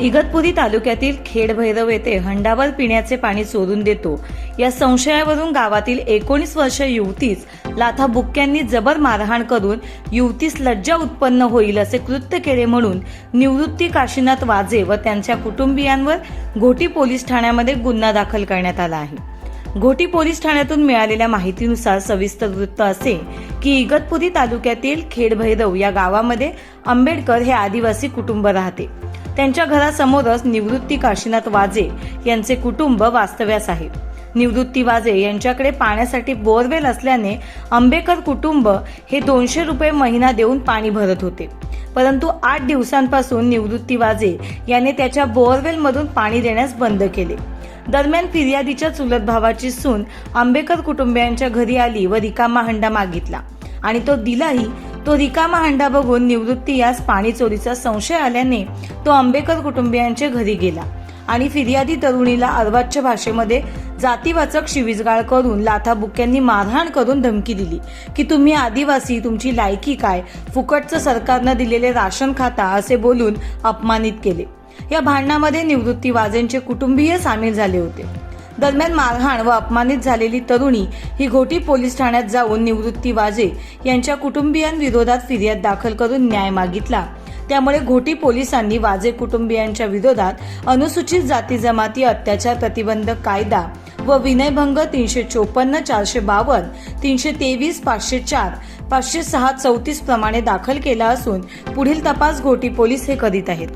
इगतपुरी तालुक्यातील खेडभैरव येथे हंडावर पिण्याचे पाणी चोरून देतो. या संशयावरून गावातील एकोणीस वर्ष युवतीच लाथा बुक्क्यांनी जबर मारहाण करून युवतीस लज्जा उत्पन्न होईल असे कृत्य केले म्हणून निवृत्ती काशीनाथ वाजे व त्यांच्या कुटुंबियांवर घोटी पोलीस ठाण्यामध्ये गुन्हा दाखल करण्यात आला आहे. घोटी पोलीस ठाण्यातून मिळालेल्या माहितीनुसार सविस्तर वृत्त असे की इगतपुरी तालुक्यातील खेडभैरव या गावामध्ये आंबेडकर हे आदिवासी कुटुंब राहते. त्यांच्या घरासमोरच निवृत्ती काशीनाथ वाजे यांचे कुटुंब वास्तव्यास आहे. निवृत्ती वाजे यांच्याकडे पाण्यासाठी बोरवेल असल्याने आंबेकर कुटुंब हे दोनशे रुपये महिना देऊन पाणी भरत होते. परंतु आठ दिवसांपासून निवृत्ती वाजे याने त्याच्या बोअरवेलमधून पाणी देण्यास बंद केले. दरम्यान फिर्यादीच्या चुलत भावाची सून आंबेकर कुटुंबियांच्या घरी आली व रिकामा हंडा मागितला आणि तो दिलाही तो रिकामा हंडा बघून निवृत्ती यास पाणी चोरीचा संशय आल्याने तो आंबेकर कुटुंबियांच्या घरी गेला आणि फिर्यादी तरुणीला अर्वाच्य भाषेमध्ये जातीवाचक शिवीजगाळ करून लाथाबुक्यांनी मारहाण करून धमकी दिली की तुम्ही आदिवासी तुमची लायकी काय? फुकटचं सरकारनं दिलेले राशन खाता असे बोलून अपमानित केले. या भांडणामध्ये निवृत्ती वाजेंचे कुटुंबीय सामील झाले होते. दरम्यान मारहाण व अपमानित झालेली तरुणी ही घोटी पोलीस ठाण्यात जाऊन निवृत्ती वाजे यांच्या कुटुंबियांविरोधात फिर्याद दाखल करून न्याय मागितला. त्यामुळे घोटी पोलिसांनी वाजे कुटुंबियांच्या विरोधात अनुसूचित जाती जमाती अत्याचार प्रतिबंधक कायदा व विनयभंग तीनशे चोपन्न चारशे बावन्न तीनशे तेवीस पाचशे चार पाचशे सहा चौतीस प्रमाणे दाखल केला असून पुढील तपास घोटी पोलीस हे करीत आहेत.